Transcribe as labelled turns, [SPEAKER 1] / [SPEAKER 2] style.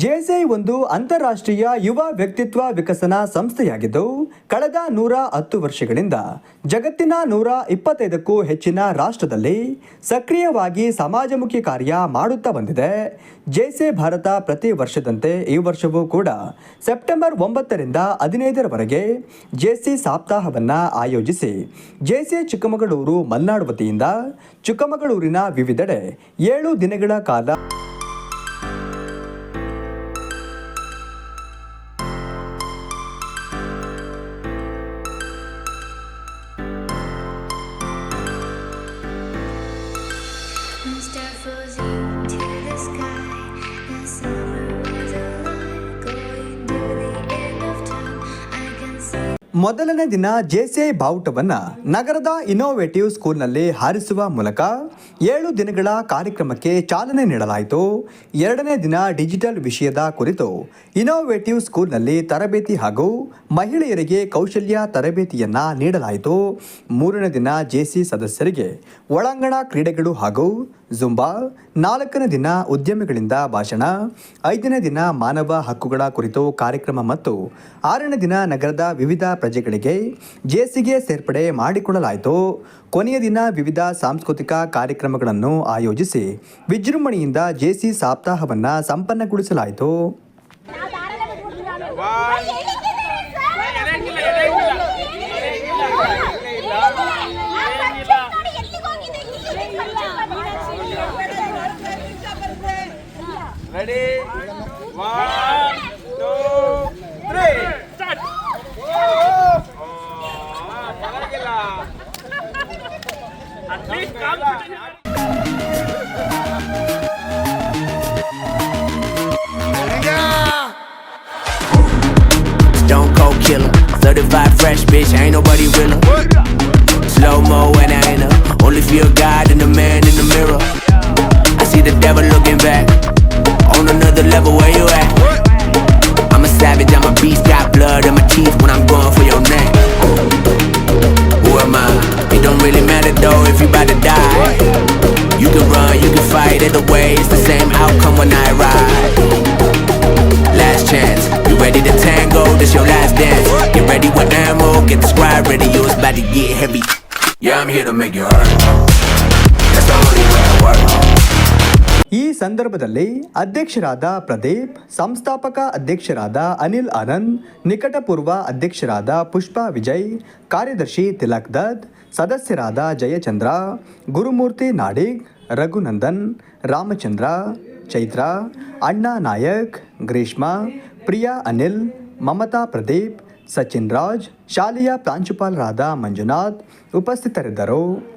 [SPEAKER 1] ಜೆಎಸ್ಐ ಒಂದು ಅಂತಾರಾಷ್ಟ್ರೀಯ ಯುವ ವ್ಯಕ್ತಿತ್ವ ವಿಕಸನ ಸಂಸ್ಥೆಯಾಗಿದ್ದು, ಕಳೆದ ನೂರ ಹತ್ತು ವರ್ಷಗಳಿಂದ ಜಗತ್ತಿನ ನೂರ ಇಪ್ಪತ್ತೈದಕ್ಕೂ ಹೆಚ್ಚಿನ ರಾಷ್ಟ್ರದಲ್ಲಿ ಸಕ್ರಿಯವಾಗಿ ಸಮಾಜಮುಖಿ ಕಾರ್ಯ ಮಾಡುತ್ತಾ ಬಂದಿದೆ. ಜೆಎಸ್ಐ ಭಾರತ ಪ್ರತಿ ವರ್ಷದಂತೆ ಈ ವರ್ಷವೂ ಕೂಡ ಸೆಪ್ಟೆಂಬರ್ ಒಂಬತ್ತರಿಂದ ಹದಿನೈದರವರೆಗೆ ಜೆಸಿ ಸಪ್ತಾಹವನ್ನು ಆಯೋಜಿಸಿ ಜೆಸಿ ಚಿಕ್ಕಮಗಳೂರು ಮಲ್ನಾಡು ವತಿಯಿಂದ ಚಿಕ್ಕಮಗಳೂರಿನ ವಿವಿಧೆಡೆ ಏಳು ದಿನಗಳ ಕಾಲ ಮೊದಲನೇ ದಿನ ಜೆಸಿಐ ಬಾವುಟವನ್ನು ನಗರದ ಇನೋವೇಟಿವ್ ಸ್ಕೂಲ್ನಲ್ಲಿ ಹಾರಿಸುವ ಮೂಲಕ ಏಳು ದಿನಗಳ ಕಾರ್ಯಕ್ರಮಕ್ಕೆ ಚಾಲನೆ ನೀಡಲಾಯಿತು. ಎರಡನೇ ದಿನ ಡಿಜಿಟಲ್ ವಿಷಯದ ಕುರಿತು ಇನೋವೇಟಿವ್ ಸ್ಕೂಲ್ನಲ್ಲಿ ತರಬೇತಿ ಹಾಗೂ ಮಹಿಳೆಯರಿಗೆ ಕೌಶಲ್ಯ ತರಬೇತಿಯನ್ನ ನೀಡಲಾಯಿತು. ಮೂರನೇ ದಿನ ಜೆಸಿ ಸದಸ್ಯರಿಗೆ ಒಳಾಂಗಣ ಕ್ರೀಡೆಗಳು ಹಾಗೂ ಜುಂಬಾ ನಾಲ್ಕನೇ ದಿನ ಉದ್ಯಮಿಗಳಿಂದ ಭಾಷಣ, ಐದನೇ ದಿನ ಮಾನವ ಹಕ್ಕುಗಳ ಕುರಿತು ಕಾರ್ಯಕ್ರಮ ಮತ್ತು ಆರನೇ ದಿನ ನಗರದ ವಿವಿಧ ಪ್ರಜೆಗಳಿಗೆ ಜೇಸಿಗೆ ಸೇರ್ಪಡೆ ಮಾಡಿಕೊಳ್ಳಲಾಯಿತು. ಕೊನೆಯ ದಿನ ವಿವಿಧ ಸಾಂಸ್ಕೃತಿಕ ಕಾರ್ಯಕ್ರಮಗಳನ್ನು ಆಯೋಜಿಸಿ ವಿಜೃಂಭಣೆಯಿಂದ ಜೇಸಿ ಸಪ್ತಾಹವನ್ನು ಸಂಪನ್ನಗೊಳಿಸಲಾಯಿತು.
[SPEAKER 2] Ready one two three start பழகில at least
[SPEAKER 3] Don't go killer, 35 fresh bitch, ain't nobody realer. Slow mo and I ain't her. Only feel God and the man in the mirror. You to die. You can run, you can fight, either way, it's the same outcome when I ride. Last chance, you ready to tango? This your last dance. Get ready with ammo, get the squad ready, yo, it's about to get heavy. Yeah, I'm here to make you hurt. That's the only way I work.
[SPEAKER 1] ಈ ಸಂದರ್ಭದಲ್ಲಿ ಅಧ್ಯಕ್ಷರಾದ ಪ್ರದೀಪ್, ಸಂಸ್ಥಾಪಕ ಅಧ್ಯಕ್ಷರಾದ ಅನಿಲ್ ಆನಂದ್, ನಿಕಟಪೂರ್ವ ಅಧ್ಯಕ್ಷರಾದ ಪುಷ್ಪಾ ವಿಜಯ್, ಕಾರ್ಯದರ್ಶಿ ತಿಲಕ್ ದತ್, ಸದಸ್ಯರಾದ ಜಯಚಂದ್ರ, ಗುರುಮೂರ್ತಿ ನಾಡಿಗ್, ರಘುನಂದನ್, ರಾಮಚಂದ್ರ, ಚೈತ್ರ, ಅಣ್ಣಾ ನಾಯಕ್, ಗ್ರೀಷ್ಮ, ಪ್ರಿಯಾ ಅನಿಲ್, ಮಮತಾ ಪ್ರದೀಪ್, ಸಚಿನ್ ರಾಜ್, ಶಾಲೆಯ ಪ್ರಾಂಶುಪಾಲರಾದ ಮಂಜುನಾಥ್ ಉಪಸ್ಥಿತರಿದ್ದರು.